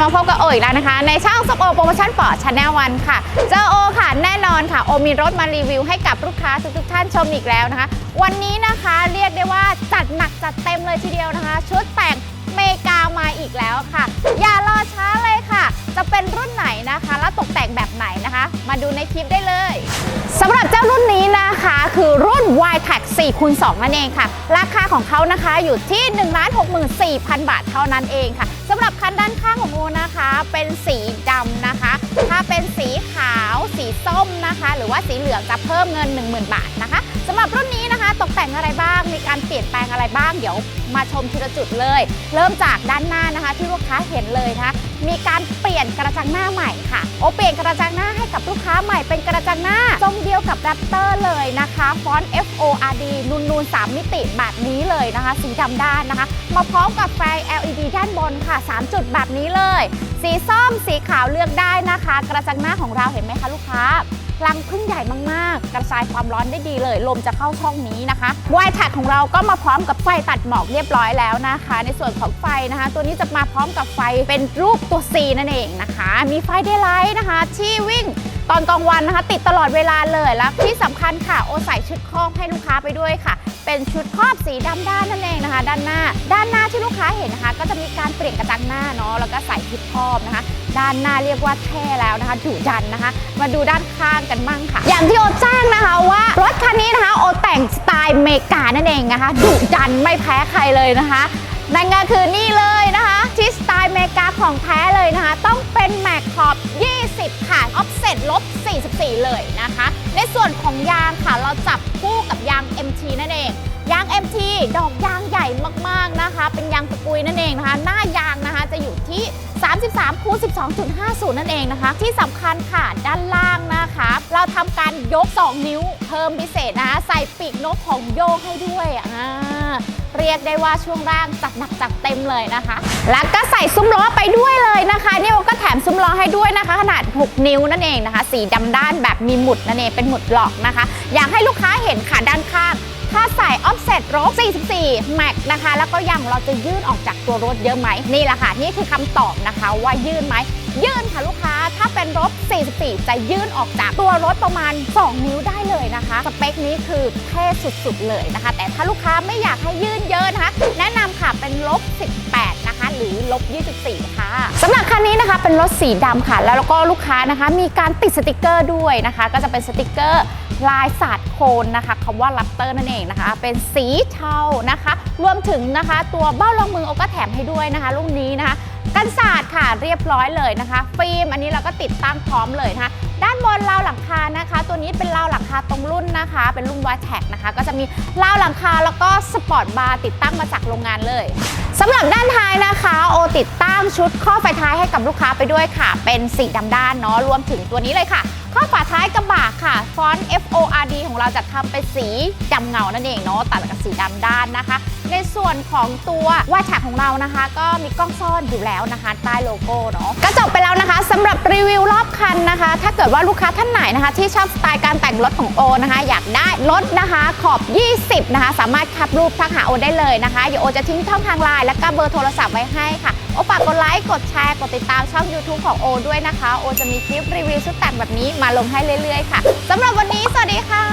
มาพบกับโออีกแล้วนะคะ ในช่องสโอโปรโมชั่นปอร์ชาแนลวันค่ะ เจอโอค่ะแน่นอนค่ะ โอมีรถมารีวิวให้กับลูกค้าทุกๆท่านชมอีกแล้วนะคะ วันนี้นะคะเรียกได้ว่าจัดหนักจัดเต็มเลยทีเดียวนะคะ ชุดแต่งเมกามาอีกแล้วค่ะ อย่ารอช้าเลยค่ะ จะเป็นรุ่นไหนนะคะ และตกแต่งแบบไหนนะคะ มาดูในคลิปได้เลยสำหรับเจ้ารุ่นนี้นะคะคือรุ่น y t e c 4คูณ2นั่นเองค่ะ ราคาของเขานะคะอยู่ที่ 1 6 4 0 0 0 บาทเท่านั้นเองค่ะำหรับคันด้านข้างของโมนะคะ เป็นสีดำนะคะ ถ้าเป็นสีขาวสีส้มนะคะ หรือว่าสีเหลืองจะเพิ่มเงิน 10,000 บาทนะคะสำหรับรุ่นนี้นะคะ ตกแต่งอะไรบ้าง มีการเปลี่ยนแปลงอะไรบ้าง เดี๋ยวมาชมทีละจุดเลย เริ่มจากด้านหน้านะคะ ที่ลูกค้าเห็นเลยนะคะ มีการเปลี่ยนกระจังหน้าใหม่ค่ะ โอเปลี่ยนกระจังหน้า กับลูกค้าใหม่เป็นกระจังหน้าทรงเดียวกับแรปเตอร์เลยนะคะฟอนต์ F O R D นูนนูน3มิติแบบนี้เลยนะคะ สีดำด้านนะคะ มาพร้อมกับไฟ LED ด้านบนค่ะ 3 จุดแบบนี้เลย สีส้มสีขาวเลือกได้นะคะ กระจังหน้าของเราเห็นไหมคะลูกค้า รังพึ่งใหญ่มากๆ กระจายความร้อนได้ดีเลย ลมจะเข้าช่องนี้นะคะวายแท็กของเราก็มาพร้อมกับไฟตัดหมอกเรียบร้อยแล้วนะคะ ในส่วนของไฟนะคะ ตัวนี้จะมาพร้อมกับไฟเป็นรูปตัว C นั่นเองนะคะ มีไฟเดย์ไลท์นะคะ ที่วิ่งตอนกลางวันนะคะติดตลอดเวลาเลยแล้วที่สำคัญค่ะ โอใส่ชุดครอบให้ลูกค้าไปด้วยค่ะ เป็นชุดครอบสีดำด้านนั่นเองนะคะ ด้านหน้า ด้านหน้าที่ลูกค้า เห็นนะคะ ก็จะมีการเปลี่ยนกระจังหน้าเนาะแล้วก็ใส่ชุดครอบนะคะ ด้านหน้าเรียกว่าเท่แล้วนะคะดุดันนะคะ มาดูด้านข้างกันบ้างค่ะ อย่างที่โอแจ้งนะคะว่ารถคันนี้นะคะโอแต่งสไตล์เมกานั่นเองนะคะดุดันไม่แพ้ใครเลยนะคะนั่นก็คือนี่เลยนะคะที่สไตล์เมกาของแท้เลยนะคะ ต้องเป็นแม็กขอบ 20 ค่ะ ออฟเซ็ตลบ 44 เลยนะคะ ในส่วนของยางค่ะ เราจับคู่กับยาง MT นั่นเอง ยาง MT ดอกยางใหญ่มากๆ นะคะ เป็นยางตะกุยนั่นเองนะคะ หน้ายางนะคะจะอยู่ที่ 33คูณ12.50 นั่นเองนะคะ ที่สำคัญค่ะด้านล่างนะคะ เราทำการยก 2 นิ้วเพิ่มพิเศษนะคะ ใส่ปีกนกของโยกให้ด้วยอ่าเรียกได้ว่าช่วงล่างจัดหนักจัดเต็มเลยนะคะ แล้วก็ใส่ซุ้มล้อไปด้วยเลยนะคะนี่เราก็แถมซุ้มล้อให้ด้วยนะคะ ขนาด 6 นิ้วนั่นเองนะคะ สีดำด้านแบบมีหมุดนั่นเองเป็นหมุดหลอกนะคะ อยากให้ลูกค้าเห็นค่ะด้านข้าง ถ้าใส่ offset ลบ44 แม็กนะคะ แล้วก็ยางเราจะยื่นออกจากตัวรถเยอะไหม นี่แหละค่ะ นี่คือคำตอบนะคะว่ายื่นไหม ยื่นค่ะลูกค้า ถ้าเป็นรถ44 จะยื่นออกจากตัวรถประมาณ 2 นิ้วได้เลยนะคะ สเปคนี้คือเท่สุดๆเลยนะคะ แต่ถ้าลูกค้าไม่อยากให้ยื่นเยอะนะคะ แนะนำค่ะเป็นลบ18 นะคะ หรือลบ24 เป็นรถสีดำค่ะ แล้วก็ลูกค้านะคะ มีการติดสติกเกอร์ด้วยนะคะ ก็จะเป็นสติกเกอร์ลายสาดโคนนะคะคำว่าลัปเตอร์นั่นเองนะคะ เป็นสีเทานะคะ รวมถึงนะคะ ตัวเบ้ารองมือโอก็แถมให้ด้วยนะคะรุ่นนี้นะคะกันศาสตร์ค่ะเรียบร้อยเลยนะคะ ฟิล์มอันนี้เราก็ติดตั้งพร้อมเลยนะคะ ด้านบนราวหลังคานะ คะตรงคาตรงรุ่นนะคะ เป็นรุ่นวาแท็กนะคะ ก็จะมีเหล้าหลังคาแล้วก็สปอร์ตบาร์ติดตั้งมาจากโรงงานเลยสำหรับด้านท้ายนะคะ โอติดตั้งชุดข้อไฟท้ายให้กับลูกค้าไปด้วยค่ะ เป็นสีดำด้านเนาะรวมถึงตัวนี้เลยค่ะ ข้อฝาท้ายกระบะค่ะ ฟอนต์ F O R D ของเราจะทำเป็นสีดำเงานั่นเองเนาะตัดกับสีดำด้านนะคะ ในส่วนของตัววาดฉากของเรานะคะ ก็มีกล้องซ่อนอยู่แล้วนะคะ ใต้โลโก้เนาะก็จบไปแล้วนะคะสำหรับรีวิวรอบคันนะคะ ถ้าเกิดว่าลูกค้าท่านไหนนะคะ ที่ชอบสไตล์การแต่งรถของโอนะคะ อยากได้รถนะคะขอบ 20 นะคะ สามารถแคปรูปทักหาโอได้เลยนะคะเดี๋ยวโอจะทิ้งช่องทางไลน์และก็เบอร์โทรศัพท์ไว้ให้ค่ะ โอฝากกดไลค์ กดแชร์ กดติดตามช่อง YouTube ของโอด้วยนะคะ โอจะมีคลิปรีวิวชุดแต่งแบบนี้มาลงให้เรื่อยๆค่ะสำหรับวันนี้ สวัสดีค่ะ